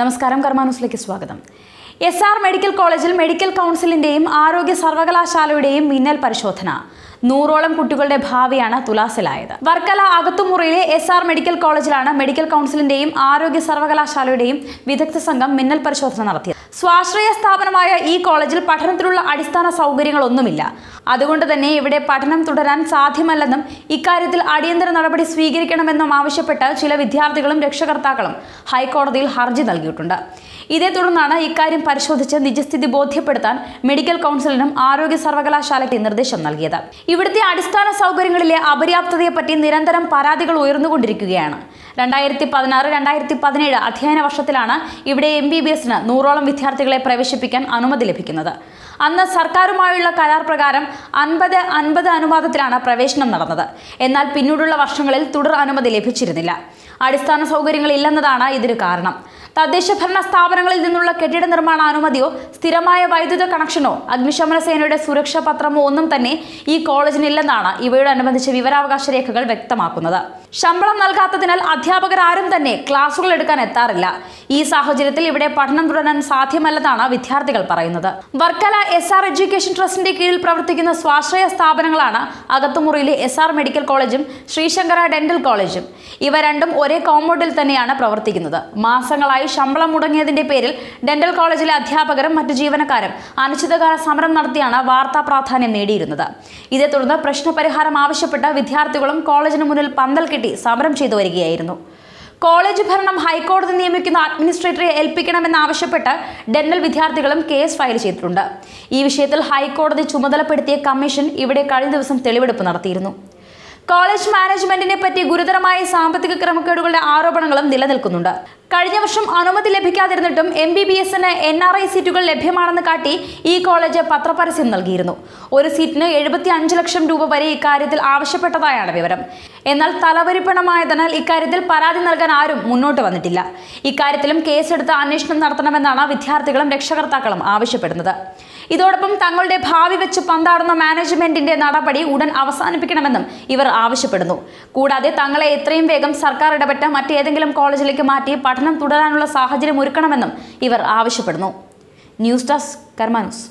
നമസ്കാരം കർമാനുസിലേക്ക് സ്വാഗതം. എസ് ആർ മെഡിക്കൽ കോളേജിൽ മെഡിക്കൽ കൗൺസിലിന്റെയും ആരോഗ്യ സർവകലാശാലയുടെയും മിന്നൽ പരിശോധന. നൂറോളം കുട്ടികളുടെ ഭാവിയാണ് തുലാസിലായത്. വർക്കല അകത്തുമുറിയിലെ എസ് ആർ മെഡിക്കൽ കോളേജിലാണ് മെഡിക്കൽ കൗൺസിലിന്റെയും ആരോഗ്യ സർവകലാശാലയുടെയും വിദഗ്ധ സംഘം മിന്നൽ പരിശോധന നടത്തിയത്. സ്വാശ്രയ സ്ഥാപനമായ ഈ കോളേജിൽ പഠനത്തിനുള്ള അടിസ്ഥാന സൗകര്യങ്ങളൊന്നുമില്ല. അതുകൊണ്ട് തന്നെ ഇവിടെ പഠനം തുടരാൻ സാധ്യമല്ലെന്നും ഇക്കാര്യത്തിൽ അടിയന്തര നടപടി സ്വീകരിക്കണമെന്നും ആവശ്യപ്പെട്ട് ചില വിദ്യാർത്ഥികളും രക്ഷകർത്താക്കളും ഹൈക്കോടതിയിൽ ഹർജി നൽകിയിട്ടുണ്ട്. ഇതേ തുടർന്നാണ് ഇക്കാര്യം പരിശോധിച്ച് നിജസ്ഥിതി ബോധ്യപ്പെടുത്താൻ മെഡിക്കൽ കൗൺസിലിനും ആരോഗ്യ സർവകലാശാലയ്ക്ക് നിർദ്ദേശം നൽകിയത്. ഇവിടുത്തെ അടിസ്ഥാന സൗകര്യങ്ങളിലെ അപര്യാപ്തതയെപ്പറ്റി നിരന്തരം പരാതികൾ ഉയർന്നുകൊണ്ടിരിക്കുകയാണ്. രണ്ടായിരത്തി പതിനാറ് രണ്ടായിരത്തി പതിനേഴ് അധ്യയന വർഷത്തിലാണ് ഇവിടെ എം ബി ബി എസിന് നൂറോളം വിദ്യാർത്ഥികളെ പ്രവേശിപ്പിക്കാൻ അനുമതി ലഭിക്കുന്നത്. അന്ന് സർക്കാരുമായുള്ള കരാർ പ്രകാരം അൻപത് അൻപത് അനുപാതത്തിലാണ് പ്രവേശനം നടന്നത്. എന്നാൽ പിന്നീടുള്ള വർഷങ്ങളിൽ തുടർ അനുമതി ലഭിച്ചിരുന്നില്ല. അടിസ്ഥാന സൗകര്യങ്ങൾ ഇല്ലെന്നതാണ് ഇതിന് കാരണം. തദ്ദേശ ഭരണ സ്ഥാപനങ്ങളിൽ നിന്നുള്ള കെട്ടിട നിർമ്മാണ അനുമതിയോ സ്ഥിരമായ വൈദ്യുത കണക്ഷനോ അഗ്നിശമന സേനയുടെ സുരക്ഷാ പത്രമോ ഒന്നും തന്നെ ഈ കോളേജിനില്ലെന്നാണ് ഇവയോടനുബന്ധിച്ച് വിവരാവകാശ രേഖകൾ വ്യക്തമാക്കുന്നത്. ശമ്പളം നൽകാത്തതിനാൽ അധ്യാപകർ ആരും തന്നെ ക്ലാസുകൾ എടുക്കാൻ എത്താറില്ല. ഈ സാഹചര്യത്തിൽ ഇവിടെ പഠനം തുടരാൻ സാധ്യമല്ലെന്നാണ് വിദ്യാർത്ഥികൾ പറയുന്നത്. വർക്കല എസ് ആർ എഡ്യൂക്കേഷൻ ട്രസ്റ്റിന്റെ കീഴിൽ പ്രവർത്തിക്കുന്ന സ്വാശ്രയ സ്ഥാപനങ്ങളാണ് അകത്തുമുറിയിലെ എസ് ആർ മെഡിക്കൽ കോളേജും ശ്രീശങ്കര ഡെന്റൽ കോളേജും ഇവ രണ്ടും ഒരേ കോമ്പൗണ്ടിൽ തന്നെയാണ് പ്രവർത്തിക്കുന്നത്. മാസങ്ങളായി ശമ്പളം മുടങ്ങിയതിന്റെ പേരിൽ ഡെന്റൽ കോളേജിലെ അധ്യാപകരും മറ്റു ജീവനക്കാരും അനിശ്ചിതകാല സമരം നടത്തിയാണ് വാർത്താ പ്രാധാന്യം നേടിയിരുന്നത്. ഇതേ തുടർന്ന് പ്രശ്നപരിഹാരം ആവശ്യപ്പെട്ട് വിദ്യാർത്ഥികളും കോളേജിന് മുന്നിൽ പന്തൽ കെട്ടി സമരം ചെയ്തു വരികയായിരുന്നു. കോളേജ് ഭരണം ഹൈക്കോടതി നിയമിക്കുന്ന അഡ്മിനിസ്ട്രേറ്ററെ ഏൽപ്പിക്കണമെന്നാവശ്യപ്പെട്ട് ഡെന്റൽ വിദ്യാർത്ഥികളും കേസ് ഫയൽ ചെയ്തിട്ടുണ്ട്. ഈ വിഷയത്തിൽ ഹൈക്കോടതി ചുമതലപ്പെടുത്തിയ കമ്മീഷൻ ഇവിടെ കഴിഞ്ഞ ദിവസം തെളിവെടുപ്പ് നടത്തിയിരുന്നു. കോളേജ് മാനേജ്മെന്റിനെ പറ്റി ഗുരുതരമായ സാമ്പത്തിക ക്രമക്കേടുകളുടെ ആരോപണങ്ങളും നിലനിൽക്കുന്നുണ്ട്. കഴിഞ്ഞ വർഷം അനുമതി ലഭിക്കാതിരുന്നിട്ടും എം ബി ബി എസിന് എൻ ആർ ഐ സീറ്റുകൾ ലഭ്യമാണെന്ന് കാട്ടി ഈ കോളേജ് പത്രപരസ്യം നൽകിയിരുന്നു. ഒരു സീറ്റിന് എഴുപത്തി അഞ്ച് ലക്ഷം രൂപ വരെ ഇക്കാര്യത്തിൽ ആവശ്യപ്പെട്ടതായാണ് വിവരം. എന്നാൽ തലവരിപ്പണമായതിനാൽ ഇക്കാര്യത്തിൽ പരാതി നൽകാൻ ആരും മുന്നോട്ട് വന്നിട്ടില്ല. ഇക്കാര്യത്തിലും കേസെടുത്ത് അന്വേഷണം നടത്തണമെന്നാണ് വിദ്യാർത്ഥികളും രക്ഷകർത്താക്കളും ആവശ്യപ്പെടുന്നത്. ഇതോടൊപ്പം തങ്ങളുടെ ഭാവി വെച്ച് പന്താടുന്ന മാനേജ്മെന്റിന്റെ നടപടി ഉടൻ അവസാനിപ്പിക്കണമെന്നും ഇവർ ആവശ്യപ്പെടുന്നു. കൂടാതെ തങ്ങളെ എത്രയും വേഗം സർക്കാർ ഇടപെട്ട് മറ്റേതെങ്കിലും കോളേജിലേക്ക് മാറ്റി പഠനം തുടരാനുള്ള സാഹചര്യം ഒരുക്കണമെന്നും ഇവർ ആവശ്യപ്പെടുന്നു. News desk കർമാനൂസ്